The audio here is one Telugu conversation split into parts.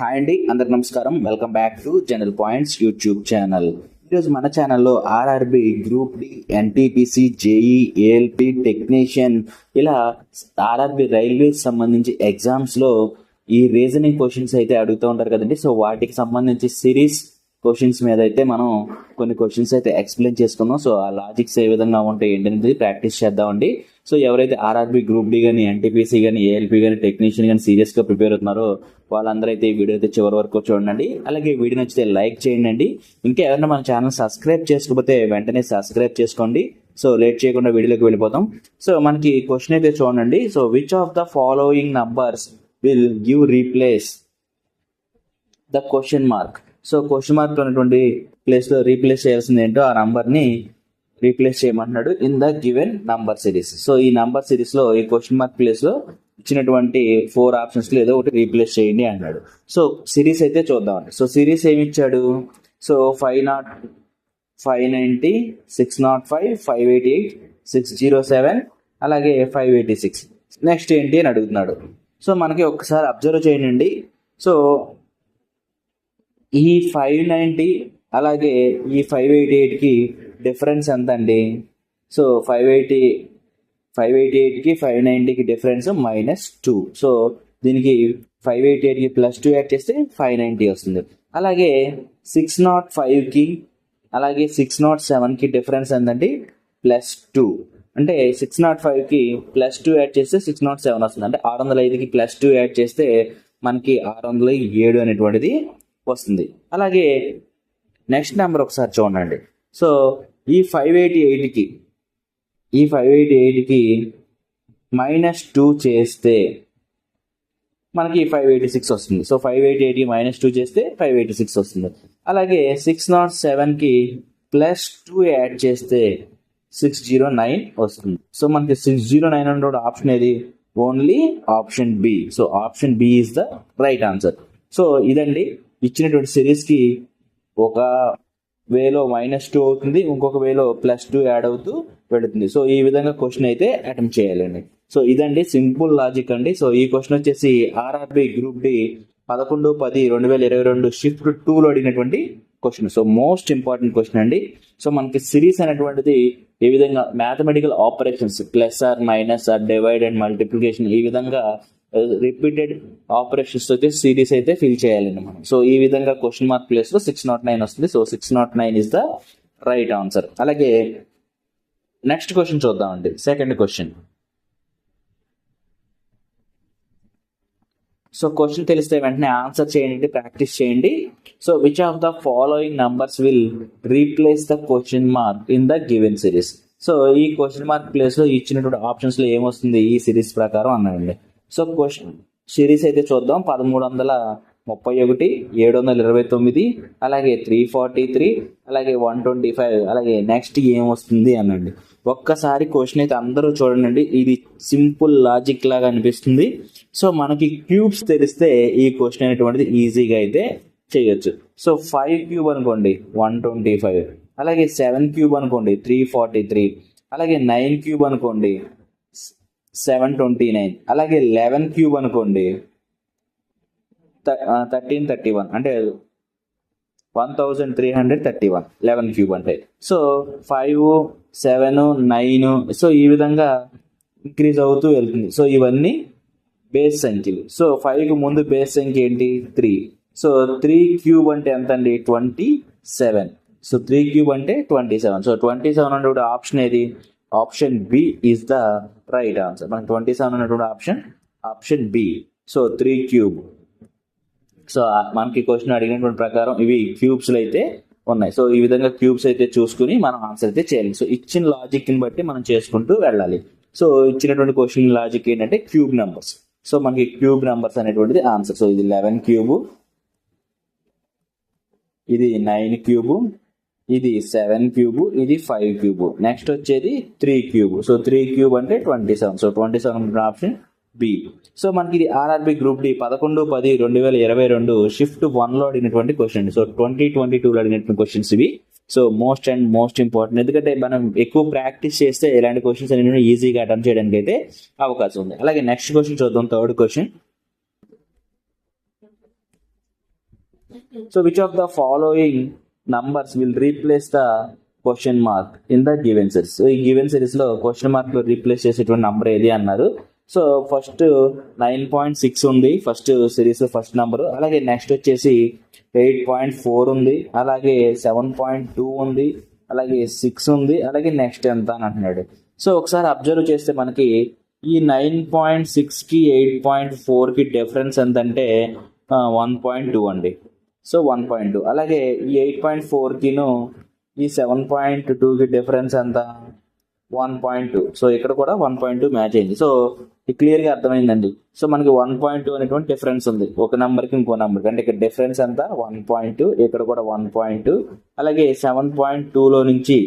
హాయ్ అండి అందరికి నమస్కారం. Welcome back to general points YouTube channel ఈరోజు మన ఛానల్లో RRB group D NTPC JE ALP technician ఇలా ఆర్ఆర్బి రైల్వేస్ సంబంధించి ఎగ్జామ్స్లో ఈ రీజనింగ్ క్వశ్చన్స్ అయితే అడుగుతూ ఉంటారు కదండి. సో వాటికి సంబంధించి సిరీస్ క్వశ్చన్స్ మీద అయితే మనం కొన్ని క్వశ్చన్స్ అయితే ఎక్స్ప్లెయిన్ చేసుకుందాం. సో ఆ లాజిక్స్ ఏ విధంగా ఉంటాయి ఏంటనేది ప్రాక్టీస్ చేద్దామండి. సో ఎవరైతే ఆర్ఆర్బి గ్రూప్ డి కానీ ఎన్టీపీసీ కానీ ఏఎల్పి కానీ టెక్నీషియన్ కానీ సీరియస్గా ప్రిపేర్ అవుతున్నారో వాళ్ళందరూ అయితే ఈ వీడియో అయితే చివరి వరకు చూడండి. అలాగే వీడియో నచ్చితే లైక్ చేయండి ఇంకా ఎవరైనా మన ఛానల్ సబ్స్క్రైబ్ చేసుకోకపోతే వెంటనే సబ్స్క్రైబ్ చేసుకోండి. సో లేట్ చేయకుండా వీడియోలోకి వెళ్ళిపోతాం. సో మనకి క్వశ్చన్ అయితే చూడండి. So which of the following numbers will give replace the question mark so question mark ఉన్నటువంటి ప్లేస్లో రీప్లేస్ చేయాల్సింది ఏంటో ఆ నంబర్ని రీప్లేస్ చేయమంటున్నాడు in the given number series so ఈ నంబర్ సిరీస్లో ఈ క్వశ్చన్ మార్క్ ప్లేస్లో ఇచ్చినటువంటి ఫోర్ ఆప్షన్స్లో ఏదో ఒకటి రీప్లేస్ చేయండి అన్నాడు. సో సిరీస్ అయితే చూద్దామండి సో సిరీస్ ఏమి ఇచ్చాడు? So five nought five ninety six nought five five eighty eight six zero seven అలాగే ఫైవ్ ఎయిటీ సిక్స్ నెక్స్ట్ ఏంటి అని అడుగుతున్నాడు. సో మనకి ఒక్కసారి అబ్జర్వ్ చేయండి. సో ఈ ఫైవ్ నైంటీ అలాగే ఈ ఫైవ్ ఎయిటీ ఎయిట్కి డిఫరెన్స్ ఎంత అండి so five eighty five eighty ఎయిట్కి ఫైవ్ నైంటీకి డిఫరెన్స్ మైనస్ టూ సో దీనికి ఫైవ్ ఎయిటీ ఎయిట్కి ప్లస్ టూ యాడ్ చేస్తే ఫైవ్ నైంటీ వస్తుంది. అలాగే సిక్స్ నాట్ ఫైవ్కి అలాగే సిక్స్ నాట్ సెవెన్కి డిఫరెన్స్ ఎంతండి? ప్లస్ టూ అంటే సిక్స్ నాట్ ఫైవ్కి ప్లస్ టూ యాడ్ చేస్తే సిక్స్ నాట్ సెవెన్ వస్తుంది. అంటే ఆరు వందల ఐదుకి ప్లస్ టూ యాడ్ చేస్తే మనకి ఆరు వందల ఏడు అనేటువంటిది వస్తుంది. అలాగే నెక్స్ట్ నెంబర్ ఒకసారి చూడండి. సో ఈ ఫైవ్ ఎయిటీ ఎయిట్కి ఈ ఫైవ్ ఎయిటీ ఎయిట్కి మైనస్ టూ చేస్తే మనకి ఫైవ్ ఎయిటీ సిక్స్ వస్తుంది. సో ఫైవ్ ఎయిటీ ఎయిట్కి మైనస్ టూ చేస్తే ఫైవ్ ఎయిటీ సిక్స్ వస్తుంది. అలాగే సిక్స్ నాట్ సెవెన్కి ప్లస్ టూ యాడ్ చేస్తే సిక్స్ జీరో నైన్ వస్తుంది. సో మనకి six zero nine hundred option ఏది? Only option B so option B is the right answer so ఇదండి ఇచ్చినటువంటి సిరీస్కి ఒక వేలో మైనస్ టూ అవుతుంది ఇంకొక వేలో ప్లస్ టూ యాడ్ అవుతూ పెడుతుంది సో ఈ విధంగా క్వశ్చన్ అయితే అటెంప్ట్ చేయాలండి. సో ఇదండి సింపుల్ లాజిక్ అండి. సో ఈ క్వశ్చన్ వచ్చేసి ఆర్ఆర్బి గ్రూప్ డి పదకొండు పది రెండు వేల ఇరవై రెండు షిఫ్ట్ టూలో అడిగినటువంటి question so most important question అండి. సో మనకి సిరీస్ అనేటువంటిది ఏ విధంగా mathematical operations plus or minus or divide and multiplication ఈ విధంగా రిపీటెడ్ ఆపరేషన్స్ అయితే సిరీస్ అయితే ఫిల్ చేయాలండి మనం సో ఈ విధంగా క్వశ్చన్ మార్క్ ప్లేస్లో సిక్స్ నాట్ నైన్ వస్తుంది. So six nought nine is the right answer అలాగే నెక్స్ట్ క్వశ్చన్ చూద్దామండి. సెకండ్ క్వశ్చన్ సో క్వశ్చన్ తెలిస్తే వెంటనే ఆన్సర్ చేయండి ప్రాక్టీస్ చేయండి. So which of the following numbers will replace the question mark in the given series so ఈ క్వశ్చన్ మార్క్ ప్లేస్లో ఇచ్చినటువంటి ఆప్షన్స్లో ఏమొస్తుంది? ఈ సిరీస్ ప్రకారం అన్నాడండి. సో క్వశ్చన్ సిరీస్ అయితే చూద్దాం. పదమూడు వందల ముప్పై ఒకటి ఏడు వందల ఇరవై తొమ్మిది అలాగే త్రీ ఫార్టీ త్రీ అలాగే వన్ ట్వంటీ ఫైవ్ అలాగే నెక్స్ట్ ఏం వస్తుంది అనండి. ఒక్కసారి క్వశ్చన్ అయితే అందరూ చూడండి. ఇది సింపుల్ లాజిక్ లాగా అనిపిస్తుంది. సో మనకి క్యూబ్స్ తెలిస్తే ఈ క్వశ్చన్ అనేటువంటిది ఈజీగా అయితే చేయొచ్చు. సో ఫైవ్ క్యూబ్ అనుకోండి వన్ ట్వంటీ ఫైవ్. అలాగే సెవెన్ క్యూబ్ అనుకోండి త్రీ ఫార్టీ త్రీ. అలాగే నైన్ క్యూబ్ అనుకోండి సెవెన్ ట్వంటీ నైన్ అలాగే లెవెన్ క్యూబ్ అనుకోండి థర్టీన్ థర్టీ వన్ అంటే one thousand three hundred thirty one eleven cube అంటే. So five seven nine so ఈ విధంగా ఇంక్రీజ్ అవుతూ వెళ్తుంది. సో ఇవన్నీ బేస్ సంఖ్యలు. సో ఫైవ్కి ముందు బేస్ సంఖ్య ఏంటి? త్రీ సో త్రీ క్యూబ్ అంటే ఎంత అండి twenty seven so three cube అంటే twenty seven so twenty seven అంటే ఆప్షన్ ఏది? Option B is the right answer మనకి ట్వంటీ సెవెన్ ఉన్నటువంటి option option B. So three cube. So మనకి క్వశ్చన్ అడిగినటువంటి ప్రకారం ఇవి క్యూబ్స్లో అయితే ఉన్నాయి. సో ఈ విధంగా క్యూబ్స్ అయితే చూసుకుని మనం ఆన్సర్ అయితే చేయాలి. సో ఇచ్చిన లాజిక్ని బట్టి మనం చేసుకుంటూ వెళ్ళాలి. సో ఇచ్చినటువంటి క్వశ్చన్ లాజిక్ ఏంటంటే క్యూబ్ నెంబర్స్ సో మనకి క్యూబ్ నెంబర్స్ అనేటువంటిది ఆన్సర్ సో ఇది లెవెన్ క్యూబ్. ఇది నైన్ క్యూబ్. ఇది సెవెన్ క్యూబ్ ఇది ఫైవ్ క్యూబ్ నెక్స్ట్ వచ్చేది three cube so three cube అంటే twenty seven so twenty seven option B so మనకి ఇది ఆర్ఆర్బి గ్రూప్ డి పదకొండు పది రెండు వేల ఇరవై రెండు షిఫ్ట్ వన్లో అడిగినటువంటి question so twenty twenty two లో అడిగినటువంటి క్వశ్చన్స్ ఇవి. So most and most important ఎందుకంటే మనం ఎక్కువ ప్రాక్టీస్ చేస్తే ఇలాంటి క్వశ్చన్స్ అనేవి ఈజీగా అటెంప్ట్ చేయడానికి అయితే అవకాశం ఉంది. అలాగే నెక్స్ట్ క్వశ్చన్ చూద్దాం third question so which of the following numbers will replace the question mark in the given series so ఈ గివెన్ సిరీస్లో క్వశ్చన్ మార్క్ రీప్లేస్ చేసేటువంటి నంబర్ ఏది అన్నారు? So first nine point six ఉంది ఫస్ట్ సిరీస్ ఫస్ట్ నంబర్ అలాగే నెక్స్ట్ వచ్చేసి ఎయిట్ పాయింట్ ఫోర్ ఉంది అలాగే సెవెన్ పాయింట్ టూ ఉంది అలాగే సిక్స్ ఉంది అలాగే నెక్స్ట్ ఎంత అని అంటున్నాడు. సో ఒకసారి అబ్జర్వ్ చేస్తే మనకి ఈ నైన్ పాయింట్ సిక్స్కి ఎయిట్ పాయింట్ ఫోర్కి డిఫరెన్స్ ఎంతంటే వన్ పాయింట్ టూ అండి. సో వన్ పాయింట్ టూ అలాగే ఈ ఎయిట్ పాయింట్ ఫోర్కిను ఈ సెవెన్ పాయింట్ టూకి డిఫరెన్స్ ఎంత? వన్ పాయింట్ టూ సో ఇక్కడ కూడా వన్ పాయింట్ టూ మ్యాచ్ అయింది. సో క్లియర్ క్లియర్గా అర్థమైందండి. సో మనకి వన్ పాయింట్ టూ అనేటువంటి డిఫరెన్స్ ఉంది. ఒక నెంబర్కి ఇంకో నెంబర్కి అంటే ఇక్కడ డిఫరెన్స్ ఎంత? వన్ పాయింట్ టూ ఇక్కడ కూడా వన్ పాయింట్ టూ అలాగే సెవెన్ పాయింట్ టూలో నుంచి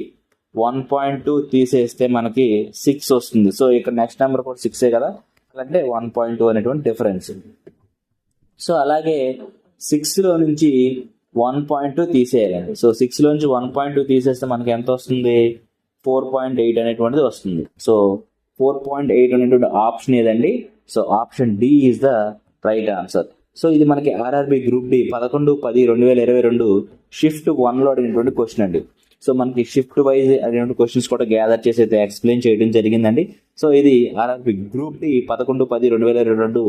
వన్ పాయింట్ టూ తీసేస్తే మనకి సిక్స్ వస్తుంది. సో ఇక్కడ నెక్స్ట్ నెంబర్ కూడా సిక్సే కదా? అంటే వన్ పాయింట్ టూ అనేటువంటి డిఫరెన్స్ సో అలాగే సిక్స్లో నుంచి వన్ పాయింట్ టూ తీసేయాలండి సో సిక్స్లో నుంచి వన్ పాయింట్ టూ తీసేస్తే మనకి ఎంత వస్తుంది? ఫోర్ పాయింట్ ఎయిట్ అనేటువంటిది వస్తుంది. సో ఫోర్ పాయింట్ ఎయిట్ అనేటువంటి ఆప్షన్ ఏదండి? So option D is the right answer so ఇది మనకి ఆర్ఆర్బి గ్రూప్ డి పదకొండు పది రెండు వేల ఇరవై రెండు షిఫ్ట్ వన్లో అడిగినటువంటి క్వశ్చన్ అండి. సో మనకి షిఫ్ట్ వైజ్ రెండు క్వశ్చన్స్ కూడా గ్యాదర్ చేసి అయితే ఎక్స్ప్లెయిన్ చేయడం జరిగిందండి. సో ఇది ఆర్ఆర్పి గ్రూప్ డి పదకొండు పది రెండు వేల ఇరవై రెండు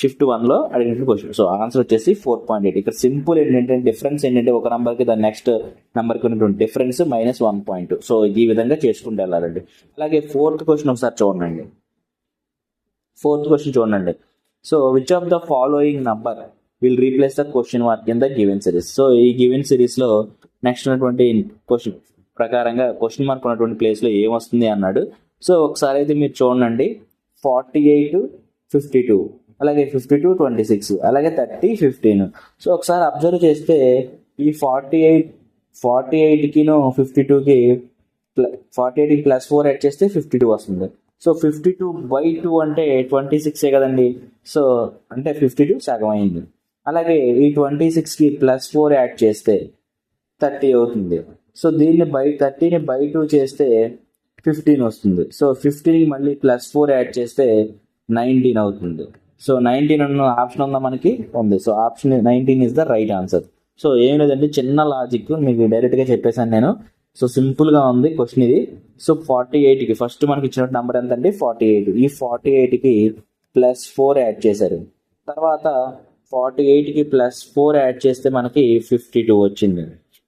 షిఫ్ట్ వన్లో అడిగినటువంటి క్వశ్చన్ సో ఆన్సర్ వచ్చేసి ఫోర్ పాయింట్ ఎయిట్ ఇక్కడ సింపుల్ ఏంటంటే డిఫరెన్స్ ఏంటంటే ఒక నెంబర్కి దాని నెక్స్ట్ నెంబర్కి ఉన్నటువంటి difference minus one point so ఈ విధంగా చేసుకుంటూ వెళ్ళాలండి అలాగే ఫోర్త్ క్వశ్చన్ ఒకసారి చూడండి. ఫోర్త్ క్వశ్చన్ చూడండి. So which of the following number will replace the question mark in the given series so ఈ గివెన్ సిరీస్లో నెక్స్ట్ ఉన్నటువంటి క్వశ్చన్ ప్రకారంగా క్వశ్చన్ మార్క్ ఉన్నటువంటి ప్లేస్లో ఏమొస్తుంది అన్నాడు. సో ఒకసారి అయితే మీరు చూడండి. ఫార్టీ ఎయిట్ ఫిఫ్టీ టూ అలాగే ఫిఫ్టీ టూ ట్వంటీ సిక్స్ అలాగే థర్టీ ఫిఫ్టీన్ సో ఒకసారి అబ్జర్వ్ చేస్తే ఈ ఫార్టీ ఎయిట్ ఫార్టీ ఎయిట్కిను ఫిఫ్టీ టూకి ఫార్టీ ఎయిట్కి ప్లస్ ఫోర్ యాడ్ చేస్తే ఫిఫ్టీ టూ వస్తుంది. So fifty two by two అంటే ట్వంటీ సిక్సే కదండి. సో అంటే ఫిఫ్టీ టూ సగం అయింది. అలాగే ఈ ట్వంటీ సిక్స్కి ప్లస్ ఫోర్ యాడ్ చేస్తే థర్టీ అవుతుంది. సో దీన్ని బై థర్టీని బై టూ చేస్తే ఫిఫ్టీన్ వస్తుంది. సో ఫిఫ్టీన్కి మళ్ళీ ప్లస్ ఫోర్ యాడ్ చేస్తే నైన్టీన్ అవుతుంది. సో నైన్టీన్ అన్న ఆప్షన్ ఉందా మనకి? ఉంది. So option nineteen is the right answer so ఏం లేదండి చిన్న లాజిక్ మీకు డైరెక్ట్గా చెప్పేశాను నేను. సో సింపుల్గా ఉంది క్వశ్చన్ ఇది. సో ఫార్టీ ఎయిట్కి ఫస్ట్ మనకి ఇచ్చిన నెంబర్ ఎంత అండి ఫార్టీ ఎయిట్ ఈ ఫార్టీ ఎయిట్కి ప్లస్ ఫోర్ యాడ్ చేశారు. తర్వాత ఫార్టీ ఎయిట్కి ప్లస్ ఫోర్ యాడ్ చేస్తే మనకి ఫిఫ్టీ టూ వచ్చింది.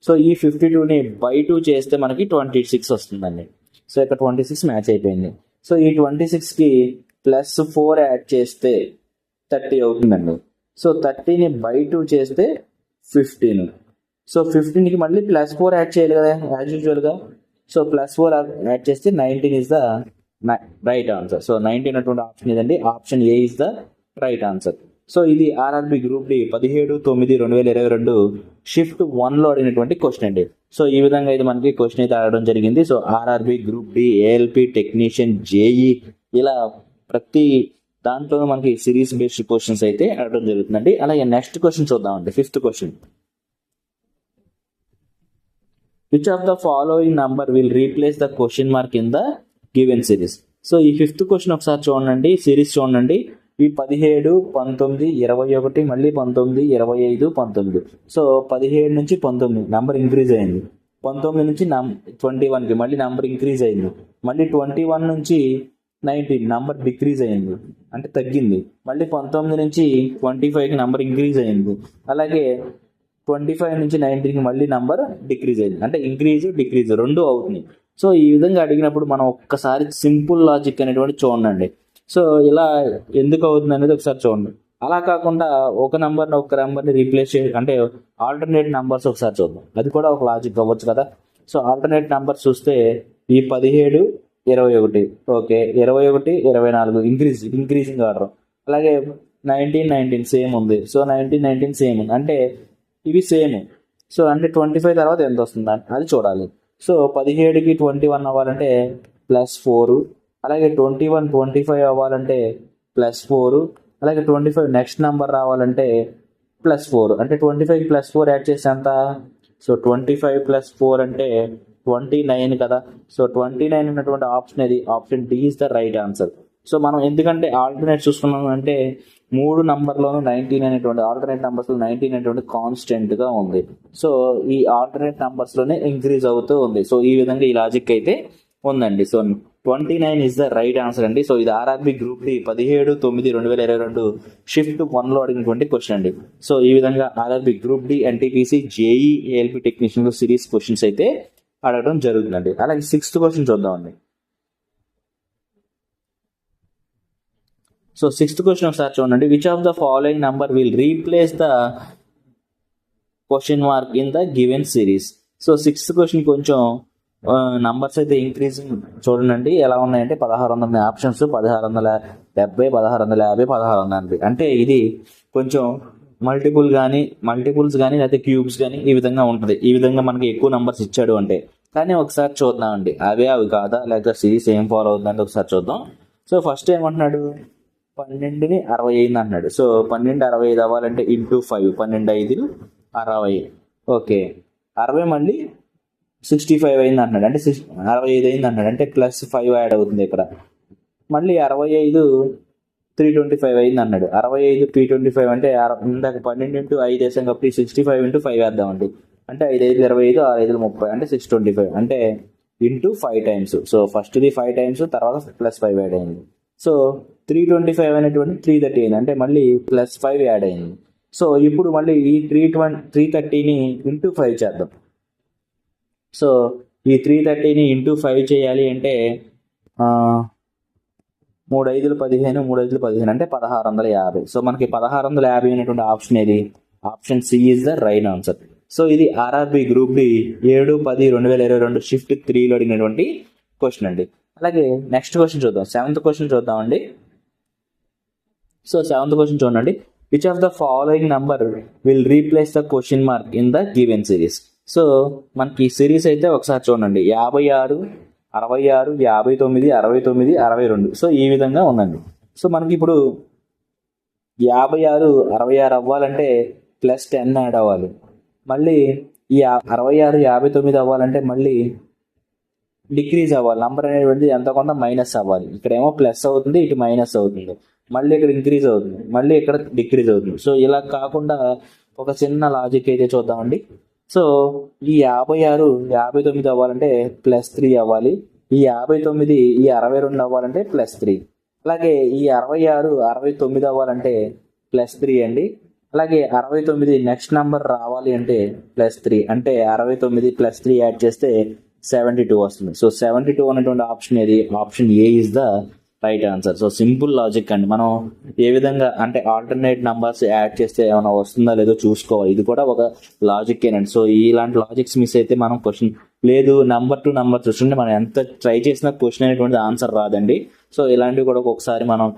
సో ఈ ఫిఫ్టీ టూని బై టూ చేస్తే మనకి ట్వంటీ సిక్స్ వస్తుందండి. సో ఇక్కడ ట్వంటీ సిక్స్ మ్యాచ్ అయిపోయింది. సో ఈ ట్వంటీ సిక్స్కి ప్లస్ ఫోర్ యాడ్ చేస్తే థర్టీ అవుతుందండి. సో థర్టీని బై టూ చేస్తే ఫిఫ్టీన్ సో ఫిఫ్టీన్కి మళ్ళీ ప్లస్ ఫోర్ యాడ్ చేయాలి కదా యాజ్ యూజువల్గా సో ప్లస్ ఫోర్ యాడ్ చేస్తే nineteen is the right answer so nineteen అటువంటి ఆప్షన్ ఏదండి? Option A is the right answer so ఇది ఆర్ఆర్బి గ్రూప్ డి పదిహేడు తొమ్మిది రెండు వేల ఇరవై రెండు షిఫ్ట్ వన్లో అడిగినటువంటి క్వశ్చన్ అండి. సో ఈ విధంగా అయితే మనకి క్వశ్చన్ అయితే అడగడం జరిగింది. So RRB group D ALP technician JE ఇలా ప్రతి దాంట్లో మనకి సిరీస్ బేస్డ్ క్వశ్చన్స్ అయితే అడగడం జరుగుతుందండి. అలాగే నెక్స్ట్ క్వశ్చన్ చూద్దామండి. Fifth question which of the following number will replace the question mark in the given series so ఈ ఫిఫ్త్ క్వశ్చన్ ఒకసారి చూడండి. సిరీస్ చూడండి. ఈ పదిహేడు పంతొమ్మిది ఇరవై ఒకటి మళ్ళీ పంతొమ్మిది ఇరవై ఐదు పంతొమ్మిది. సో పదిహేడు నుంచి పంతొమ్మిది నంబర్ ఇంక్రీజ్ అయింది. పంతొమ్మిది నుంచి నం ట్వంటీ వన్కి మళ్ళీ నంబర్ ఇంక్రీజ్ అయింది. మళ్ళీ ట్వంటీ వన్ నుంచి నైన్టీన్ నంబర్ డిక్రీజ్ అయింది. అంటే తగ్గింది. మళ్ళీ పంతొమ్మిది నుంచి ట్వంటీ ఫైవ్కి నంబర్ ఇంక్రీజ్ అయింది. అలాగే ట్వంటీ ఫైవ్ నుంచి నైన్టీన్కి మళ్ళీ నంబర్ డిక్రీజ్ అయింది. అంటే ఇంక్రీజ్ డిక్రీజ్ రెండు అవుతున్నాయి. సో ఈ విధంగా అడిగినప్పుడు మనం ఒక్కసారి సింపుల్ లాజిక్ అనేటువంటి చూడండి. సో ఇలా ఎందుకు అవుతుంది అనేది ఒకసారి చూడండి. అలా కాకుండా ఒక నెంబర్ని ఒక నెంబర్ని రీప్లేస్ చే అంటే ఆల్టర్నేట్ నంబర్స్ ఒకసారి చూద్దాం. అది కూడా ఒక లాజిక్ అవ్వచ్చు కదా. సో ఆల్టర్నేట్ నంబర్స్ చూస్తే ఈ పదిహేడు ఇరవై ఒకటి. ఓకే ఇరవై ఒకటి ఇరవై నాలుగు. ఇంక్రీజ్ ఇంక్రీజింగ్ ఆర్డర్ అలాగే నైన్టీన్ నైన్టీన్ సేమ్ ఉంది. సో నైన్టీన్ నైన్టీన్ సేమ్ ఉంది. అంటే ఇవి సేమ్ సో అంటే ట్వంటీ ఫైవ్ తర్వాత ఎంత వస్తుంది? అది చూడాలి. సో పదిహేడుకి ట్వంటీ వన్ అవ్వాలంటే ప్లస్ ఫోర్ అలాగే ట్వంటీ వన్ ట్వంటీ ఫైవ్ అవ్వాలంటే ప్లస్ ఫోర్ అలాగే ట్వంటీ ఫైవ్ నెక్స్ట్ నెంబర్ రావాలంటే ప్లస్ ఫోర్ అంటే twenty five plus four add చేస్తే ఎంత? So twenty five plus four అంటే ట్వంటీ నైన్ కదా. సో ట్వంటీ నైన్ ఉన్నటువంటి ఆప్షన్ ఇది option D is the right answer so మనం ఎందుకంటే ఆల్టర్నేట్ చూసుకున్నాం అంటే మూడు నంబర్లోనూ నైన్టీన్ అనేటువంటి ఆల్టర్నేట్ నంబర్స్లో నైన్టీన్ అనేటువంటి కాన్స్టెంట్గా ఉంది. సో ఈ ఆల్టర్నేట్ నంబర్స్లోనే ఇంక్రీజ్ అవుతూ ఉంది. సో ఈ విధంగా ఈ లాజిక్ అయితే ఉందండి. So twenty nine is the right answer అండి. సో ఇది ఆర్ఆర్బి గ్రూప్ డి పదిహేడు తొమ్మిది రెండు వేల ఇరవై రెండు షిఫ్ట్ వన్లో అడిగినటువంటి క్వశ్చన్ అండి. సో ఈ విధంగా RRB group D NTPC JE ALP technician series questions అయితే అడగడం జరుగుతుందండి. అలాగే సిక్స్త్ క్వశ్చన్ చూద్దామండి సో సిక్స్త్ క్వశ్చన్ ఒకసారి చూడండి. Which of the following number will replace the question mark in the given series so sixth question కొంచెం నంబర్స్ అయితే ఇంక్రీజింగ్ చూడండి. ఎలా ఉన్నాయంటే పదహారు వందల ఆప్షన్స్ పదహారు వందల డెబ్బై పదహారు వందల యాభై పదహారు వందల ఎనభై. అంటే ఇది కొంచెం మల్టిపుల్ కానీ మల్టిపుల్స్ కానీ లేకపోతే క్యూబ్స్ కానీ ఈ విధంగా ఉంటుంది. ఈ విధంగా మనకి ఎక్కువ నంబర్స్ ఇచ్చాడు అంటే. కానీ ఒకసారి చూద్దామండి. అవే అవి కాదా? లేకపోతే సిరీస్ ఏం ఫాలో అవుతుందంటే ఒకసారి చూద్దాం. సో ఫస్ట్ ఏమంటున్నాడు? పన్నెండుని అరవై ఐదు అన్నాడు సో పన్నెండు అరవై ఐదు అవ్వాలంటే ఇంటూ ఫైవ్ పన్నెండు ఐదు అరవై. ఓకే. అరవై మళ్ళీ సిక్స్టీ ఫైవ్ అయింది అన్నాడు అంటే సిక్స్ అరవై ఐదు అయింది అన్నాడు అంటే ప్లస్ ఫైవ్ యాడ్ అవుతుంది ఇక్కడ. మళ్ళీ అరవై ఐదు త్రీ ట్వంటీ ఫైవ్ అయింది అన్నాడు అరవై ఐదు త్రీ ట్వంటీ ఫైవ్ అంటే ఇందాక పన్నెండు ఇంటూ ఐదు వేసాం కాబట్టి సిక్స్టీ ఫైవ్ ఇంటూ ఫైవ్ వేద్దామండి. అంటే ఐదు ఐదు ఇరవై ఐదు ఆరు ఐదు ముప్పై అంటే సిక్స్ ట్వంటీ ఫైవ్. అంటే ఇంటూ ఫైవ్ టైమ్స్. సో ఫస్ట్ది ఫైవ్ టైమ్స్ తర్వాత ప్లస్ ఫైవ్ యాడ్ అయింది. సో త్రీ ట్వంటీ ఫైవ్ అనేటువంటి త్రీ థర్టీ అయింది. అంటే మళ్ళీ ప్లస్ ఫైవ్ యాడ్ అయింది. సో ఇప్పుడు మళ్ళీ ఈ త్రీ ట్వంటీ త్రీ థర్టీని ఇంటూ ఫైవ్ చేద్దాం. సో ఈ త్రీ థర్టీని ఇంటూ ఫైవ్ చేయాలి అంటే మూడు ఐదులు పదిహేను మూడు ఐదులు పదిహేను అంటే పదహారు వందల యాభై. సో మనకి పదహారు వందల యాభై అనేటువంటి ఆప్షన్ ఏది? Option C is the right answer. So ఇది ఆర్ఆర్బి గ్రూప్ డి ఏడు పది రెండు వేల ఇరవై రెండు షిఫ్ట్ త్రీలో అడిగినటువంటి క్వశ్చన్ అండి. అలాగే నెక్స్ట్ క్వశ్చన్ చూద్దాం. సెవెంత్ క్వశ్చన్ చూద్దామండి. సో సెవెంత్ క్వశ్చన్ చూడండి. Which of the following number will replace the question mark in the given series so మనకి సిరీస్ అయితే ఒకసారి చూడండి. యాభై ఆరు అరవై ఆరు యాభై తొమ్మిది అరవై తొమ్మిది అరవై రెండు. సో ఈ విధంగా ఉందండి. సో మనకి ఇప్పుడు యాభై ఆరు అరవై ఆరు అవ్వాలంటే ప్లస్ టెన్ యాడ్ అవ్వాలి. మళ్ళీ ఈ యా- అరవై ఆరు యాభై తొమ్మిది అవ్వాలంటే మళ్ళీ డిక్రీజ్ అవ్వాలి. నంబర్ అనేటువంటిది ఎంత కొంత మైనస్ అవ్వాలి. ఇక్కడేమో ప్లస్ అవుతుంది ఇటు మైనస్ అవుతుంది. మళ్ళీ ఇక్కడ ఇంక్రీజ్ అవుతుంది. మళ్ళీ ఇక్కడ డిక్రీజ్ అవుతుంది. సో ఇలా కాకుండా ఒక చిన్న లాజిక్ అయితే చూద్దామండి. సో ఈ యాభై ఆరు యాభై తొమ్మిది అవ్వాలంటే ప్లస్ త్రీ అవ్వాలి. ఈ యాభై తొమ్మిది ఈ అరవై రెండు అవ్వాలంటే ప్లస్ త్రీ. అలాగే ఈ అరవై ఆరు అరవై తొమ్మిది అవ్వాలంటే ప్లస్ త్రీ అండి. అలాగే అరవై తొమ్మిది నెక్స్ట్ నంబర్ రావాలి అంటే ప్లస్ త్రీ. అంటే అరవై తొమ్మిది ప్లస్ త్రీ యాడ్ చేస్తే సెవెంటీ టూ వస్తుంది. సో సెవెంటీ టూ అనేటువంటి ఆప్షన్ ఏది? Option A is the right answer so simple logic అండి. మనం ఏ విధంగా అంటే ఆల్టర్నేట్ నంబర్స్ యాడ్ చేస్తే ఏమైనా వస్తుందా లేదో చూసుకోవాలి. ఇది కూడా ఒక లాజిక్ ఏనండి సో ఇలాంటి లాజిక్స్ మిస్ అయితే మనం క్వశ్చన్ లేదు నంబర్ టు నంబర్ చూస్తుంటే మనం ఎంత ట్రై చేసినా క్వశ్చన్ అనేటువంటి ఆన్సర్ రాదండి. సో ఇలాంటివి కూడా ఒక్కొక్కసారి మనం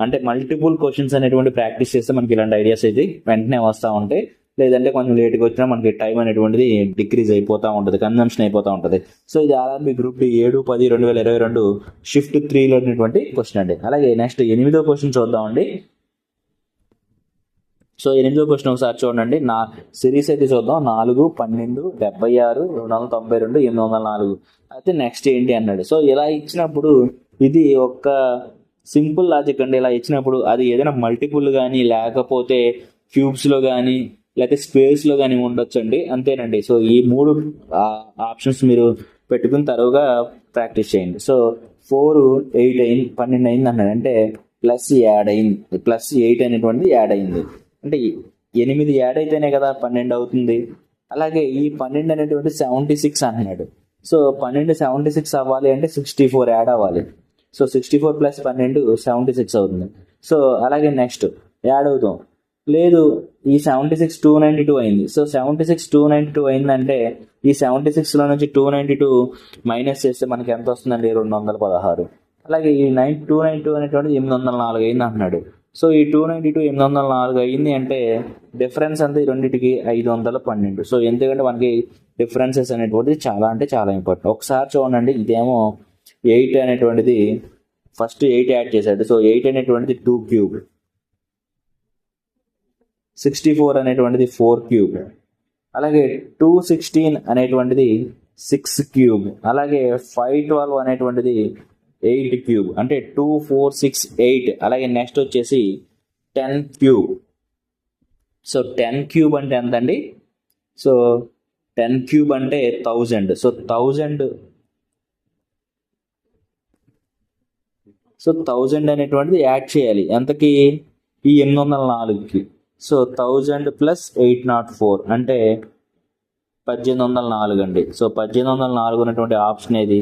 అంటే మల్టిపుల్ క్వశ్చన్స్ అనేటువంటి ప్రాక్టీస్ చేస్తే మనకి ఇలాంటి ఐడియాస్ అయితే వెంటనే వస్తూ ఉంటాయి. లేదంటే కొంచెం లేట్గా వచ్చినా మనకి టైం అనేటువంటిది డిక్రీజ్ అయిపోతూ ఉంటుంది కన్జంప్షన్ అయిపోతూ ఉంటుంది. సో ఇది ఆర్ఆర్బి గ్రూప్ డి ఏడు పది రెండు వేల ఇరవై రెండు షిఫ్ట్ త్రీలో ఉన్నటువంటి క్వశ్చన్ అండి. అలాగే నెక్స్ట్ ఎనిమిదో క్వశ్చన్ చూద్దామండి సో ఎనిమిదో క్వశ్చన్ ఒకసారి చూడండి. నా సిరీస్ అయితే చూద్దాం. నాలుగు పన్నెండు డెబ్బై ఆరు రెండు వందల తొంభై రెండు ఎనిమిది వందల నాలుగు. అయితే నెక్స్ట్ ఏంటి అన్నాడు. సో ఇలా ఇచ్చినప్పుడు ఇది ఒక సింపుల్ లాజిక్ అండి. ఇలా ఇచ్చినప్పుడు అది ఏదైనా మల్టిపుల్ కానీ లేకపోతే క్యూబ్స్లో కానీ లేకపోతే స్పేస్లో కానీ ఉండొచ్చండి. అంతేనండి. సో ఈ మూడు ఆప్షన్స్ మీరు పెట్టుకుని తరువుగా ప్రాక్టీస్ చేయండి. సో ఫోర్ ఎయిట్ అయింది పన్నెండు అయింది అన్నాడు. అంటే ప్లస్ యాడ్ అయింది. ప్లస్ ఎయిట్ అనేటువంటిది యాడ్ అయింది. అంటే ఎనిమిది యాడ్ అయితేనే కదా పన్నెండు అవుతుంది. అలాగే ఈ పన్నెండు అనేటువంటి సెవెంటీ సిక్స్ అన్నాడు. సో పన్నెండు సెవెంటీ సిక్స్ అవ్వాలి అంటే సిక్స్టీ ఫోర్ యాడ్ అవ్వాలి. సో సిక్స్టీ ఫోర్ ప్లస్ పన్నెండు సెవెంటీ సిక్స్ అవుతుంది. సో అలాగే నెక్స్ట్ యాడ్ అవుతాం. లేదు ఈ seventy six two ninety two అయింది. So seventy six two ninety two అయిందంటే ఈ సెవెంటీ సిక్స్లో నుంచి టూ నైంటీ టూ మైనస్ చేస్తే మనకి ఎంత వస్తుందండి? రెండు వందల పదహారు. అలాగే ఈ నైన్ టూ నైన్ టూ అనేటువంటి ఎనిమిది వందల నాలుగు అయింది అంటున్నాడు సో ఈ టూ నైంటీ టూ ఎనిమిది వందల నాలుగు అయింది అంటే డిఫరెన్స్ అంతా ఈ రెండింటికి ఐదు వందల పన్నెండు. సో ఎందుకంటే మనకి డిఫరెన్సెస్ అనేటువంటిది చాలా అంటే చాలా ఇంపార్టెంట్ ఒకసారి చూడండి ఇదేమో ఎయిట్ అనేటువంటిది ఫస్ట్ ఎయిట్ యాడ్ చేశాడు. సో ఎయిట్ అనేటువంటిది టూ క్యూబ్ సిక్స్టీ ఫోర్ అనేటువంటిది ఫోర్ క్యూబ్ అలాగే టూ సిక్స్టీన్ అనేటువంటిది సిక్స్ క్యూబ్ అలాగే ఫైవ్ ట్వెల్వ్ అనేటువంటిది ఎయిట్ క్యూబ్ అంటే టూ ఫోర్ సిక్స్ ఎయిట్ అలాగే నెక్స్ట్ వచ్చేసి ten cube so ten cube అంటే ఎంత అండి సో టెన్ క్యూబ్ అంటే thousand so thousand so thousand అనేటువంటిది యాడ్ చేయాలి. ఎంతకి? ఈ ఎనిమిది వందల నాలుగుకి. So thousand plus eight nought four అంటే పద్దెనిమిది వందల నాలుగు అండి. సో పద్దెనిమిది వందల నాలుగు ఉన్నటువంటి ఆప్షన్ ఏది?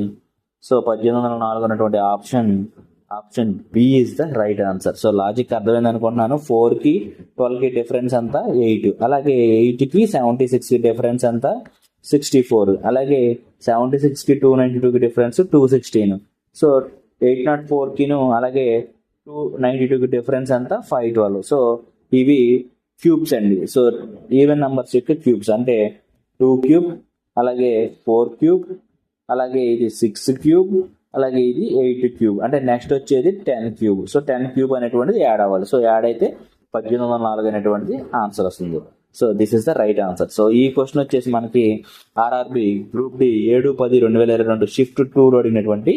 సో పద్దెనిమిది వందల నాలుగు ఉన్నటువంటి option option B is the right answer so logic అర్థమైంది అనుకుంటున్నాను. ఫోర్కి ట్వెల్వ్కి డిఫరెన్స్ అంతా ఎయిట్ అలాగే ఎయిట్కి సెవెంటీ సిక్స్కి డిఫరెన్స్ అంతా సిక్స్టీ ఫోర్ అలాగే సెవెంటీ సిక్స్కి టూ నైంటీ టూకి difference two sixteen so eight nought ఫోర్కిను అలాగే టూ నైంటీ టూకి డిఫరెన్స్ అంతా ఫైవ్ ట్వెల్వ్ సో ఇవి క్యూబ్స్ అండి. సో ఈవెన్ నంబర్స్ యొక్క క్యూబ్స్ అంటే టూ క్యూబ్ అలాగే ఫోర్ క్యూబ్ అలాగే ఇది సిక్స్ క్యూబ్ అలాగే ఇది ఎయిట్ క్యూబ్ అంటే నెక్స్ట్ వచ్చేది ten cube so ten cube అనేటువంటిది యాడ్ అవ్వాలి. సో యాడ్ అయితే పద్దెనిమిది వందల నాలుగు అనేటువంటిది ఆన్సర్ వస్తుంది. So this is the right answer so ఈ క్వశ్చన్ వచ్చేసి మనకి ఆర్ఆర్బి గ్రూప్ డి ఏడు పది రెండు వేల ఇరవై రెండు షిఫ్ట్ టూలో అడిగినటువంటి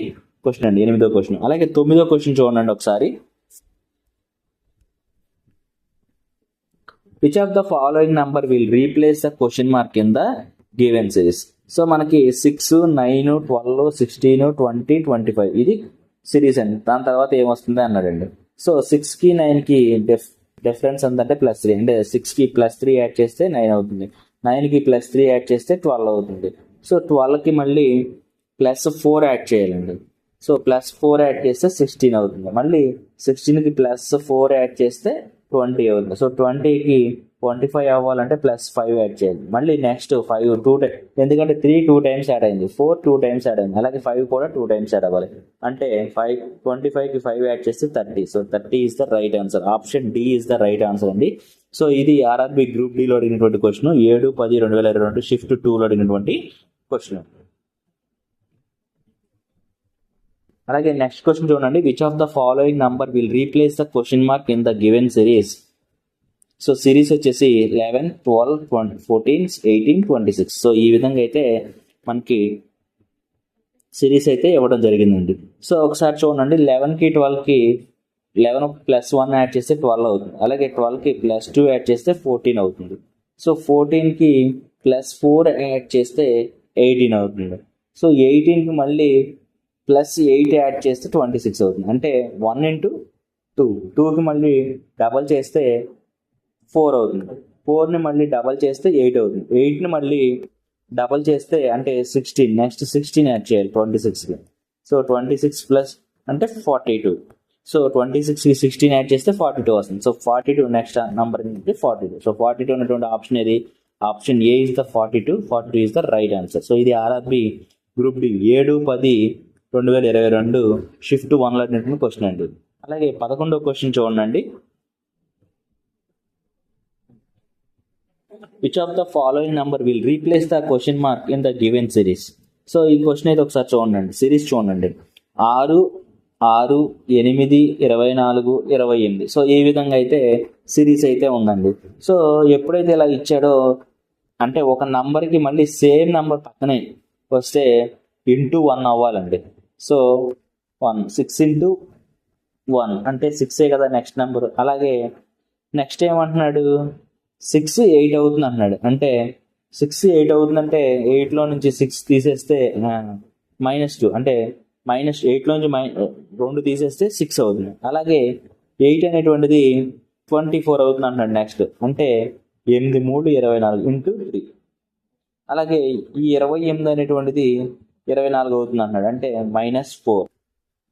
క్వశ్చన్ అండి. ఎనిమిదో క్వశ్చన్ అలాగే తొమ్మిదో క్వశ్చన్ చూడండి ఒకసారి. Which of the following number will replace the question mark in the given series so మనకి six nine twelve sixteen twenty twenty five ఇది సిరీస్ అండి. దాని తర్వాత ఏమొస్తుంది అన్నాడండి. సో సిక్స్కి నైన్కి డిఫ్ డిఫరెన్స్ ఎంతంటే ప్లస్ త్రీ అంటే సిక్స్కి ప్లస్ త్రీ యాడ్ చేస్తే నైన్ అవుతుంది. నైన్కి ప్లస్ త్రీ యాడ్ చేస్తే ట్వెల్వ్ అవుతుంది. సో ట్వెల్వ్కి మళ్ళీ ప్లస్ ఫోర్ యాడ్ చేయాలండి. సో ప్లస్ ఫోర్ యాడ్ చేస్తే సిక్స్టీన్ అవుతుంది. మళ్ళీ సిక్స్టీన్కి ప్లస్ ఫోర్ యాడ్ చేస్తే ట్వంటీ అవుతుంది సో ట్వంటీకి ట్వంటీ ఫైవ్ అవ్వాలంటే ప్లస్ ఫైవ్ యాడ్ చేయాలి. మళ్ళీ నెక్స్ట్ ఫైవ్ టూ టైమ్ ఎందుకంటే త్రీ టూ టైమ్స్ యాడ్ అయింది. ఫోర్ టూ టైమ్స్ యాడ్ అయింది. అలాగే ఫైవ్ కూడా టూ టైమ్స్ యాడ్ అవ్వాలి. అంటే ఫైవ్ ట్వంటీ ఫైవ్కి ఫైవ్ యాడ్ చేస్తే thirty. So thirty is the right answer option D is the right answer అండి. సో ఇది ఆర్ఆర్బి గ్రూప్ డిలో అడిగినటువంటి క్వశ్చన్ ఏడు పది రెండు వేల ఇరవై రెండు షిఫ్ట్ టూలో అడిగినటువంటి క్వశ్చన్ అలాగే నెక్స్ట్ క్వశ్చన్ చూడండి. Which of the following number will replace the question mark in the given series so series వచ్చేసి eleven twelve twenty fourteen eighteen twenty six so ఈ విధంగా అయితే మనకి సిరీస్ అయితే ఇవ్వడం జరిగిందండి. సో ఒకసారి చూడండి. లెవెన్కి ట్వెల్వ్కి లెవెన్ ప్లస్ వన్ యాడ్ చేస్తే ట్వెల్వ్ అవుతుంది. అలాగే ట్వెల్వ్కి ప్లస్ టూ యాడ్ చేస్తే ఫోర్టీన్ అవుతుంది. సో ఫోర్టీన్కి ప్లస్ ఫోర్ యాడ్ చేస్తే ఎయిటీన్ అవుతుంది. సో ఎయిటీన్కి మళ్ళీ ప్లస్ ఎయిట్ యాడ్ చేస్తే ట్వంటీ సిక్స్ అవుతుంది. అంటే వన్ ఇంటూ టూ టూకి మళ్ళీ డబల్ చేస్తే ఫోర్ అవుతుంది. ఫోర్ని మళ్ళీ డబల్ చేస్తే ఎయిట్ అవుతుంది. ఎయిట్ని మళ్ళీ డబల్ చేస్తే అంటే సిక్స్టీన్ నెక్స్ట్ సిక్స్టీన్ యాడ్ చేయాలి ట్వంటీ సిక్స్కి సో ట్వంటీ సిక్స్ ప్లస్ అంటే ఫార్టీ టూ సో ట్వంటీ సిక్స్కి సిక్స్టీన్ యాడ్ చేస్తే ఫార్టీ టూ వస్తుంది. So forty two next number ఏంటంటే forty two so forty two ఉన్నటువంటి ఆప్షన్ ఏది? Option A is the forty two forty two is the right answer so ఇది ఆర్ఆర్బి గ్రూప్ డి ఏడు పది రెండు వేల ఇరవై రెండు షిఫ్ట్ వన్లో అడిగినటువంటి క్వశ్చన్ అండి. అలాగే పదకొండో క్వశ్చన్ చూడండి which of the following number will replace the question mark in the given series so ఈ క్వశ్చన్ అయితే ఒకసారి చూడండి సిరీస్ చూడండి ఆరు ఆరు ఎనిమిది ఇరవై నాలుగు ఇరవై ఎనిమిది. సో ఈ విధంగా అయితే సిరీస్ అయితే ఉందండి. సో ఎప్పుడైతే ఇలా ఇచ్చాడో అంటే ఒక నంబర్కి మళ్ళీ సేమ్ నంబర్ పక్కనే వస్తే ఇంటూ వన్ అవ్వాలండి. So one six into one. అంటే సిక్సే కదా నెక్స్ట్ నెంబర్. అలాగే నెక్స్ట్ ఏమంటున్నాడు? సిక్స్ ఎయిట్ అవుతుంది అంటున్నాడు. అంటే సిక్స్ ఎయిట్ అవుతుందంటే ఎయిట్లో నుంచి సిక్స్ తీసేస్తే మైనస్ టూ. అంటే మైనస్ ఎయిట్లో నుంచి మై రెండు తీసేస్తే సిక్స్ అవుతుంది. అలాగే ఎయిట్ అనేటువంటిది ట్వంటీ ఫోర్ అవుతుంది అంటున్నాడు నెక్స్ట్. అంటే ఎనిమిది మూడు ఇరవై నాలుగు ఇంటూ త్రీ. అలాగే ఈ ఇరవై ఎనిమిది అనేటువంటిది ఇరవై నాలుగు అవుతుంది అన్నాడు అంటే మైనస్ ఫోర్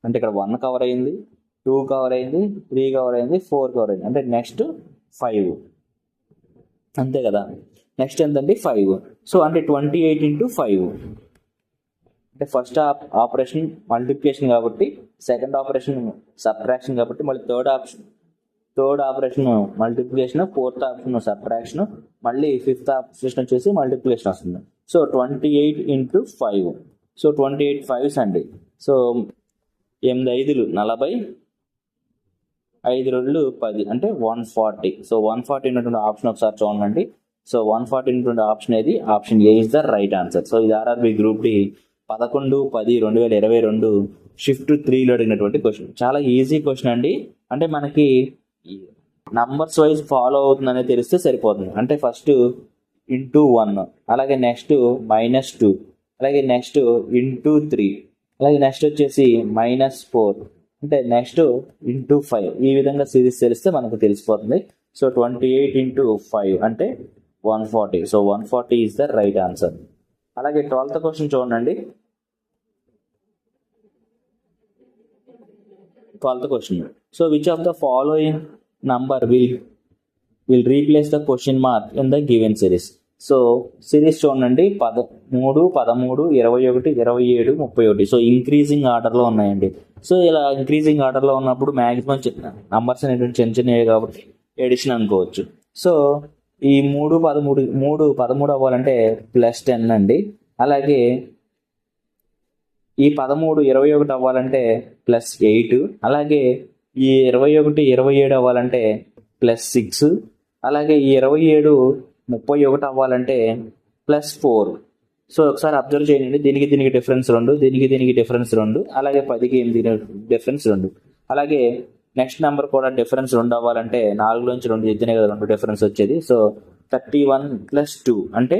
అంటే ఇక్కడ వన్ కవర్ అయింది టూ కవర్ అయింది త్రీ కవర్ అయింది ఫోర్ కవర్ అయింది. అంటే నెక్స్ట్ ఫైవ్ అంతే కదా? నెక్స్ట్ ఎంతండి? ఫైవ్ సో అంటే ట్వంటీ ఎయిట్ ఇంటూ ఫైవ్ అంటే ఫస్ట్ ఆపరేషన్ మల్టిప్లికేషన్ కాబట్టి సెకండ్ ఆపరేషన్ సబ్ట్రాక్షన్ కాబట్టి మళ్ళీ third option third operation multiplication fourth option subtraction మళ్ళీ ఫిఫ్త్ ఆపరేషన్ వచ్చేసి మల్టిప్లికేషన్ వస్తుంది. So twenty eight into five so twenty eight fives అండి. సో ఎనిమిది ఐదులు నలభై ఐదు రెండు పది అంటే one forty. So one forty ఉన్నటువంటి ఆప్షన్ ఒకసారి చూడండి. సో వన్ ఫార్టీ ఉన్నటువంటి ఆప్షన్ ఏది? Option A is the right answer. So ఇది ఆర్ఆర్బి గ్రూప్ డి పదకొండు పది రెండు వేల ఇరవై రెండు షిఫ్ట్ త్రీలో అడిగినటువంటి క్వశ్చన్. చాలా ఈజీ క్వశ్చన్ అండి. అంటే మనకి నంబర్స్ వైజ్ ఫాలో అవుతుందనే తెలిస్తే సరిపోతుంది. అంటే ఫస్ట్ ఇంటూ వన్ అలాగే నెక్స్ట్ మైనస్ టూ. అలాగే నెక్స్ట్ ఇంటూ త్రీ అలాగే నెక్స్ట్ వచ్చేసి మైనస్ ఫోర్ అంటే నెక్స్ట్ ఇంటూ ఫైవ్ ఈ విధంగా సిరీస్ తెలిస్తే మనకు తెలిసిపోతుంది. So twenty eight into five అంటే one forty so one forty is the right answer అలాగే ట్వెల్త్ క్వశ్చన్ చూడండి. Twelfth question so which of the following number will will replace the question mark in the given series so series చూడండి. పద మూడు పదమూడు ఇరవై ఒకటి ఇరవై ఏడు ముప్పై ఒకటి. సో ఇంక్రీజింగ్ ఆర్డర్లో ఉన్నాయండి. సో ఇలా ఇంక్రీజింగ్ ఆర్డర్లో ఉన్నప్పుడు మ్యాక్సిమం నంబర్స్ అనేటువంటి చిన్న చిన్నవి కాబట్టి ఎడిషన్ అనుకోవచ్చు. సో ఈ మూడు పదమూడు మూడు పదమూడు అవ్వాలంటే ప్లస్ టెన్ అండి. అలాగే ఈ పదమూడు ఇరవై ఒకటి అవ్వాలంటే ప్లస్ ఎయిట్ అలాగే ఈ ఇరవై ఒకటి ఇరవై ఏడు అవ్వాలంటే ప్లస్ సిక్స్ అలాగే ఈ ఇరవై ఏడు ముప్పై ఒకటి అవ్వాలంటే ప్లస్ ఫోర్. సో ఒకసారి అబ్జర్వ్ చేయండి. దీనికి దీనికి డిఫరెన్స్ రెండు దీనికి దీనికి డిఫరెన్స్ రెండు అలాగే పదికి ఎనిమిది డిఫరెన్స్ రెండు. అలాగే నెక్స్ట్ నెంబర్ కూడా డిఫరెన్స్ రెండు అవ్వాలంటే నాలుగు నుంచి రెండు ఎత్తినే కదా రెండు డిఫరెన్స్ వచ్చేది. So thirty one plus two అంటే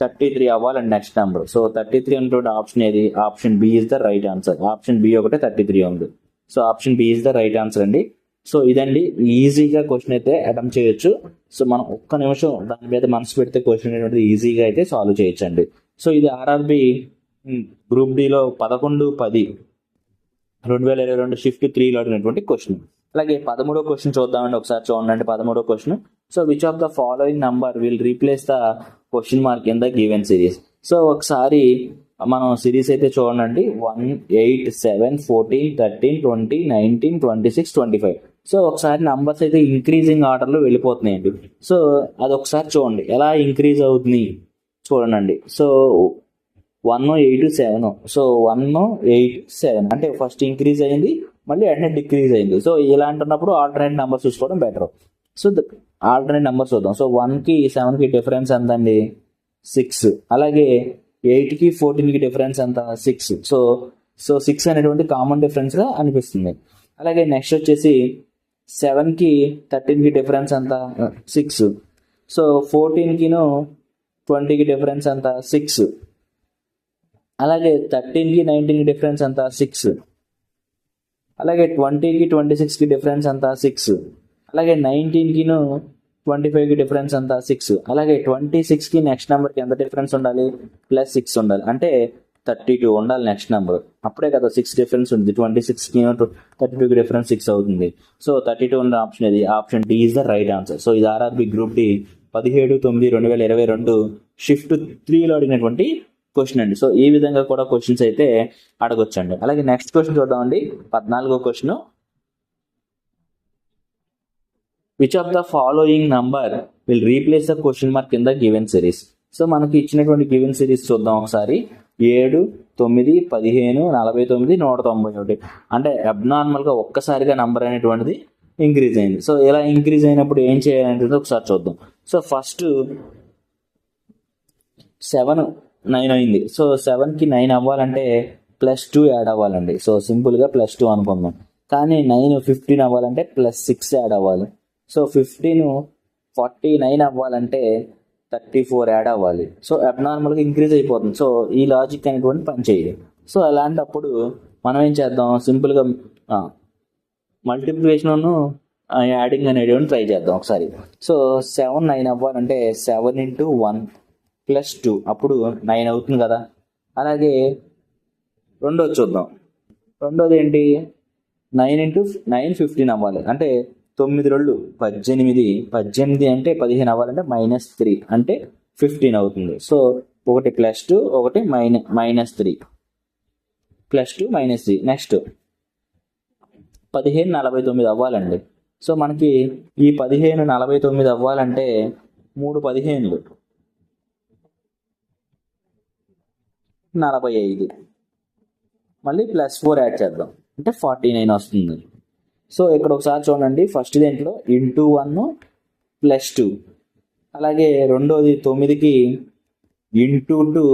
థర్టీ త్రీ అవ్వాలండి next number. So thirty three ఉన్నటువంటి ఆప్షన్ ఏది? Option B is the right answer. Option B ఒకటే థర్టీ త్రీ ఉంది. So option B is the right answer అండి. సో ఇదండి ఈజీగా క్వశ్చన్ అయితే అటెంప్ట్ చేయొచ్చు. సో మనం ఒక్క నిమిషం దాని మీద మనసు పెడితే క్వశ్చన్ అనేటువంటిది ఈజీగా అయితే సాల్వ్ చేయొచ్చండి. సో ఇది ఆర్ఆర్బి గ్రూప్ డిలో పదకొండు పది రెండు వేల ఇరవై రెండు షిఫ్ట్ త్రీలో అడిగినటువంటి క్వశ్చన్. అలాగే పదమూడో క్వశ్చన్ చూద్దామండి ఒకసారి చూడండి పదమూడో question. So which of the following number will replace the question mark in the given series so ఒకసారి మనం సిరీస్ అయితే చూడండి. One eight seven fourteen thirteen twenty nineteen twenty six twenty five so ఒకసారి నంబర్స్ అయితే ఇంక్రీజింగ్ ఆర్డర్లో వెళ్ళిపోతున్నాయండి. సో అది ఒకసారి చూడండి. ఎలా ఇంక్రీజ్ అవుతుంది? చూడండి so one eight seven so one eight seven అంటే ఫస్ట్ ఇంక్రీజ్ అయింది మళ్ళీ వెంటనే డిక్రీజ్ అయింది. సో ఇలాంటున్నప్పుడు ఆల్టర్నేట్ నెంబర్స్ చూసుకోవడం బెటర్ సో ఆల్టర్నేట్ నెంబర్స్ చూద్దాం. సో వన్కి సెవెన్కి డిఫరెన్స్ ఎంత అండి సిక్స్ అలాగే ఎయిట్కి ఫోర్టీన్కి డిఫరెన్స్ ఎంత? సిక్స్ సో సో సిక్స్ అనేటువంటి కామన్ డిఫరెన్స్గా అనిపిస్తుంది. అలాగే నెక్స్ట్ వచ్చేసి సెవెన్కి థర్టీన్కి డిఫరెన్స్ ఎంత? సిక్స్. సో ఫోర్టీన్కిను ట్వంటీకి డిఫరెన్స్ ఎంత? సిక్స్. అలాగే థర్టీన్కి నైన్టీన్కి డిఫరెన్స్ ఎంత? సిక్స్. అలాగే ట్వంటీకి ట్వంటీ సిక్స్కి డిఫరెన్స్ ఎంత? సిక్స్. అలాగే నైన్టీన్కిను ట్వంటీ ఫైవ్కి డిఫరెన్స్ ఎంత? సిక్స్. అలాగే ట్వంటీ సిక్స్కి నెక్స్ట్ నెంబర్కి ఎంత డిఫరెన్స్ ఉండాలి? ప్లస్ సిక్స్ ఉండాలి. అంటే థర్టీ టూ ఉండాలి నెక్స్ట్ నెంబర్. అప్పుడే కదా సిక్స్ డిఫరెన్స్ ఉంది ట్వంటీ సిక్స్కి థర్టీ టూకి డిఫరెన్స్ సిక్స్ అవుతుంది. సో థర్టీ టూ ఉన్న ఆప్షన్ ఇది option D is the right answer so ఇది ఆర్ఆర్బి గ్రూప్ డి పదిహేడు తొమ్మిది రెండు వేల ఇరవై రెండు షిఫ్ట్ త్రీలో అడిగినటువంటి క్వశ్చన్ అండి. సో ఈ విధంగా కూడా క్వశ్చన్స్ అయితే అడగొచ్చండి. అలాగే నెక్స్ట్ క్వశ్చన్ చూద్దామండి. పద్నాలుగో question which of the following number will replace the question mark in the given series so మనకి ఇచ్చినటువంటి గివెన్ సిరీస్ చూద్దాం ఒకసారి. ఏడు తొమ్మిది పదిహేను నలభై తొమ్మిది నూట తొంభై ఒకటి. అంటే అబ్నార్మల్గా ఒక్కసారిగా నంబర్ అనేటువంటిది ఇంక్రీజ్ అయింది. సో ఇలా ఇంక్రీజ్ అయినప్పుడు ఏం చేయాలనేది ఒకసారి చూద్దాం. సో ఫస్ట్ సెవెన్ నైన్ అయింది. సో సెవెన్కి నైన్ అవ్వాలంటే ప్లస్ టూ యాడ్ అవ్వాలండి. సో సింపుల్గా ప్లస్ టూ అనుకుందాం. కానీ నైన్ ఫిఫ్టీన్ అవ్వాలంటే ప్లస్ సిక్స్ యాడ్ అవ్వాలి. సో ఫిఫ్టీన్ ఫార్టీ నైన్ అవ్వాలంటే థర్టీ ఫోర్ యాడ్ అవ్వాలి. సో అబ్నార్మల్గా ఇంక్రీజ్ అయిపోతుంది. సో ఈ లాజిక్ అనేటువంటి పని చేయదు. సో అలాంటప్పుడు మనం ఏం చేద్దాం? సింపుల్గా మల్టిప్లికేషన్ యాడింగ్ అనేటువంటి ట్రై చేద్దాం ఒకసారి. సో సెవెన్ నైన్ అవ్వాలంటే seven into one plus two అప్పుడు నైన్ అవుతుంది కదా. అలాగే రెండోది చూద్దాం. రెండోది ఏంటి? నైన్ ఇంటూ నైన్ ఫిఫ్టీన్ అవ్వాలి. అంటే తొమ్మిది రెండు పద్దెనిమిది పద్దెనిమిది అంటే పదిహేను అవ్వాలంటే మైనస్ త్రీ అంటే ఫిఫ్టీన్ అవుతుంది. సో ఒకటి ప్లస్ టూ ఒకటి మైన minus three plus two minus three next పదిహేను నలభై తొమ్మిది అవ్వాలండి. సో మనకి ఈ పదిహేను నలభై తొమ్మిది అవ్వాలంటే మూడు పదిహేనులు. నలభై ఐదు. మళ్ళీ ప్లస్ ఫోర్ యాడ్ చేద్దాం. అంటే ఫార్టీ నైన్ వస్తుంది. సో ఇక్కడ ఒకసారి చూడండి. ఫస్ట్ దీంట్లో ఇంటూ వన్ ప్లస్ టూ అలాగే రెండోది తొమ్మిదికి ఇంటూ టూ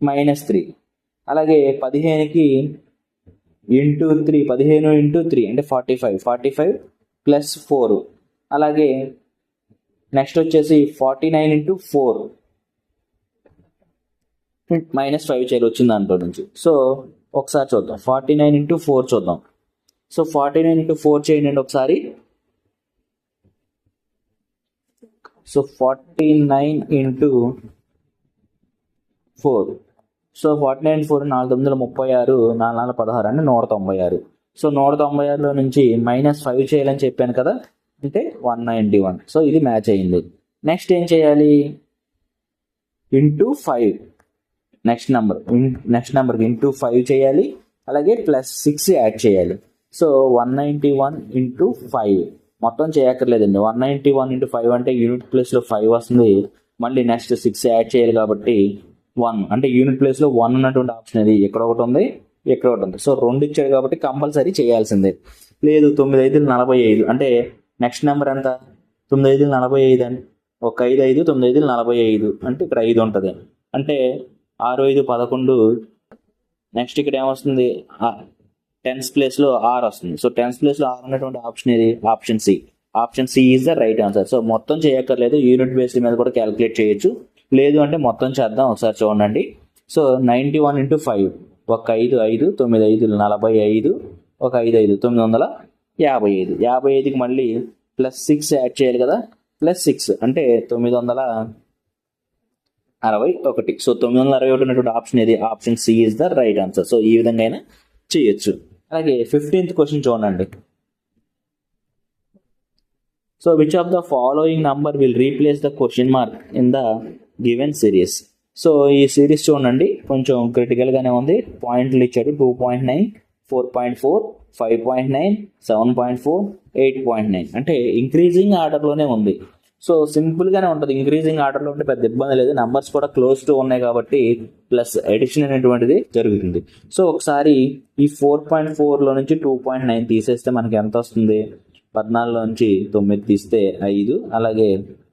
మైనస్ త్రీ అలాగే పదిహేనుకి ఇంటూ త్రీ పదిహేను ఇంటూ త్రీ అంటే forty five forty five plus four అలాగే నెక్స్ట్ వచ్చేసి forty nine into four minus five చేయాలి వచ్చింది దాంట్లో నుంచి. సో ఒకసారి చూద్దాం. ఫార్టీ నైన్ ఇంటూ ఫోర్ చూద్దాం. So forty nine into four చేయండి ఒకసారి. So forty nine into four. So forty nine four నాలుగు తొమ్మిది వందల ముప్పై ఆరు నాలుగు నాలుగు పదహారు అంటే నూట తొంభై ఆరు. సో నూట తొంభై ఆరులో నుంచి మైనస్ ఫైవ్ చేయాలని చెప్పాను కదా అంటే వన్ నైంటీ వన్. సో ఇది మ్యాచ్ అయింది. నెక్స్ట్ ఏం చేయాలి? Into five. Next number next నెంబర్కి ఇంటూ ఫైవ్ చేయాలి. అలాగే ప్లస్ సిక్స్ యాడ్ చేయాలి. So one ninety one into five. మొత్తం చేయక్కర్లేదండి. One ninety one into five అంటే యూనిట్ ప్లేస్లో ఫైవ్ వస్తుంది. మళ్ళీ నెక్స్ట్ సిక్స్ యాడ్ చేయాలి కాబట్టి వన్. అంటే యూనిట్ ప్లేస్లో వన్ ఉన్నటువంటి ఆప్షన్ అది. ఇక్కడ ఒకటి ఉంది? ఇక్కడ ఒకటి ఉంది. సో రెండు ఇచ్చాడు కాబట్టి కంపల్సరీ చేయాల్సిందే. లేదు తొమ్మిది ఐదు నలభై ఐదు. అంటే నెక్స్ట్ నెంబర్ ఎంత? తొమ్మిది ఐదు నలభై ఐదు అండి. ఒక ఐదు ఐదు తొమ్మిది ఐదు నలభై ఐదు. అంటే ఇక్కడ ఐదు ఉంటుంది. అంటే ఆరు ఐదు పదకొండు. నెక్స్ట్ ఇక్కడ ఏమొస్తుంది? టెన్స్ ప్లేస్లో ఆర్ వస్తుంది. సో టెన్స్ ప్లేస్లో ఆర్ ఉన్నటువంటి ఆప్షన్ ఏది? Option C option C is the right answer so మొత్తం చేయక్కర్లేదు. యూనిట్ బేస్ మీద కూడా క్యాలిక్యులేట్ చేయొచ్చు. లేదు అంటే మొత్తం చేద్దాం ఒకసారి చూడండి. So ninety one into five ఒక ఐదు ఐదు తొమ్మిది ఐదు నలభై ఐదు. ఒక ఐదు ఐదు తొమ్మిది వందల యాభై ఐదు. యాభై ఐదుకి మళ్ళీ ప్లస్ సిక్స్ యాడ్ చేయాలి కదా? ప్లస్ సిక్స్ అంటే తొమ్మిది వందల అరవై ఒకటి. సో తొమ్మిది వందల అరవై ఒకటి ఉన్నటువంటి ఆప్షన్ ఏది? Option C is the right answer so ఈ విధంగా అయినా చేయొచ్చు. అలాగే ఫిఫ్టీన్త్ క్వశ్చన్ చూడండి. So which of the following number will replace the question mark in the given series so ఈ సిరీస్ చూడండి. కొంచెం క్రిటికల్గానే ఉంది. పాయింట్లు ఇచ్చాడు two point nine four point four five point nine seven point four eight point nine అంటే ఇంక్రీజింగ్ ఆర్డర్లోనే ఉంది. సో సింపుల్గానే ఉంటుంది. ఇంక్రీజింగ్ ఆర్డర్లో ఉంటే పెద్ద ఇబ్బంది లేదు. నెంబర్స్ కూడా క్లోజ్ టు ఉన్నాయి కాబట్టి ప్లస్ ఎడిషన్ అనేటువంటిది జరుగుతుంది. సో ఒకసారి ఈ ఫోర్ పాయింట్ ఫోర్లో నుంచి టూ పాయింట్ నైన్ తీసేస్తే మనకి ఎంత వస్తుంది? పద్నాలుగులో నుంచి తొమ్మిది తీస్తే ఐదు అలాగే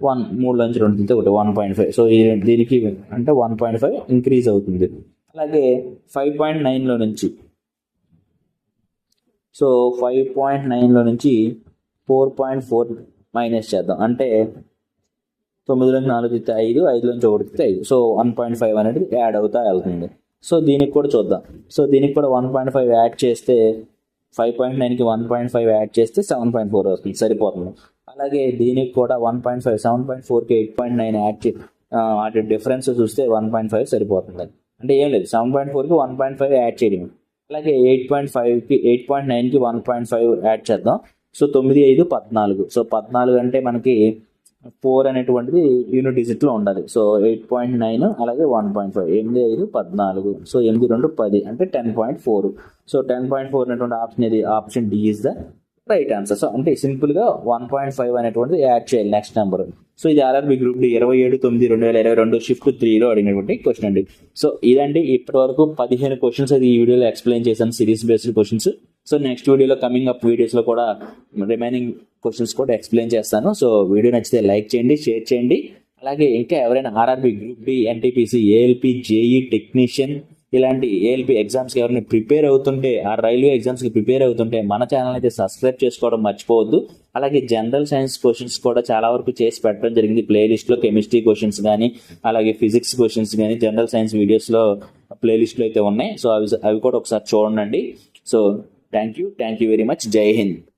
వన్ మూడులో నుంచి రెండు తీస్తే ఒకటి వన్ పాయింట్ ఫైవ్ సో దీనికి అంటే వన్ పాయింట్ ఫైవ్ ఇంక్రీజ్ అవుతుంది. అలాగే ఫైవ్ పాయింట్ నైన్లో నుంచి సో ఫైవ్ పాయింట్ నైన్లో నుంచి ఫోర్ పాయింట్ ఫోర్ మైనస్ చేద్దాం. అంటే తొమ్మిదిలోంచి నాలుగు ఇస్తే ఐదు ఐదులోంచి ఒకటి ఇస్తే ఐదు. సో వన్ పాయింట్ ఫైవ్ అనేది యాడ్ అవుతా వెళ్తుంది. సో దీనికి కూడా చూద్దాం. సో దీనికి కూడా వన్ పాయింట్ ఫైవ్ యాడ్ చేస్తే ఫైవ్ పాయింట్ నైన్కి వన్ పాయింట్ ఫైవ్ యాడ్ చేస్తే సెవెన్ పాయింట్ ఫోర్ వస్తుంది. సరిపోతుంది. అలాగే దీనికి కూడా one point five seven point ఫోర్కి ఎయిట్ పాయింట్ నైన్ యాడ్ చే వాటి డిఫరెన్స్ చూస్తే వన్ పాయింట్ ఫైవ్ సరిపోతుంది. అంటే ఏం లేదు. సెవెన్ పాయింట్ ఫోర్కి వన్ పాయింట్ ఫైవ్ యాడ్ చేయడం అలాగే ఎయిట్ పాయింట్ ఫైవ్కి ఎయిట్ పాయింట్ నైన్కి వన్ పాయింట్ ఫైవ్ యాడ్ చేద్దాం. సో తొమ్మిది ఐదు పద్నాలుగు. సో పద్నాలుగు అంటే మనకి ఫోర్ అనేటువంటిది యూనిట్ డిజిట్లో ఉండాలి. సో ఎయిట్ పాయింట్ నైన్ అలాగే వన్ పాయింట్ ఫైవ్. ఎనిమిది ఐదు పద్నాలుగు. సో ఎనిమిది రెండు పది అంటే ten point four. So ten point four అనేటువంటి ఆప్షన్ ఏది? Option D is the right answer. So అంటే సింపుల్గా వన్ పాయింట్ ఫైవ్ అనేటువంటిది యాడ్ చేయాలి నెక్స్ట్ నెంబర్. సో ఇది ఆర్ఆర్బి గ్రూప్ డి ఇరవై ఏడు తొమ్మిది రెండు వేల ఇరవై రెండు షిఫ్ట్ త్రీలో అడిగినటువంటి క్వశ్చన్ అండి. సో ఇదండి ఇప్పటి వరకు పదిహేను క్వశ్చన్స్ అది ఈ వీడియోలో ఎక్స్ప్లెయిన్ చేశాను series based questions. So next వీడియోలో కమింగ్ అప్ వీడియోస్లో కూడా రిమైనింగ్ క్వశ్చన్స్ కూడా ఎక్స్ప్లెయిన్ చేస్తాను. సో వీడియో నచ్చితే లైక్ చేయండి షేర్ చేయండి. అలాగే ఇంకా ఎవరైనా RRB group D NTPC ALP JE technician ఇలాంటి ఏఎల్పి ఎగ్జామ్స్కి ఎవరైనా ప్రిపేర్ అవుతుంటే ఆ రైల్వే ఎగ్జామ్స్కి ప్రిపేర్ అవుతుంటే మన ఛానల్ అయితే సబ్స్క్రైబ్ చేసుకోవడం మర్చిపోవద్దు. అలాగే జనరల్ సైన్స్ క్వశ్చన్స్ కూడా చాలా వరకు చేసి పెట్టడం జరిగింది. ప్లేలిస్ట్లో కెమిస్ట్రీ క్వశ్చన్స్ కానీ అలాగే ఫిజిక్స్ క్వశ్చన్స్ కానీ జనరల్ సైన్స్ వీడియోస్లో ప్లేలిస్ట్లో అయితే ఉన్నాయి. సో అవి అవి కూడా ఒకసారి చూడండి. So Thank you. Thank you very much. Jai Hind.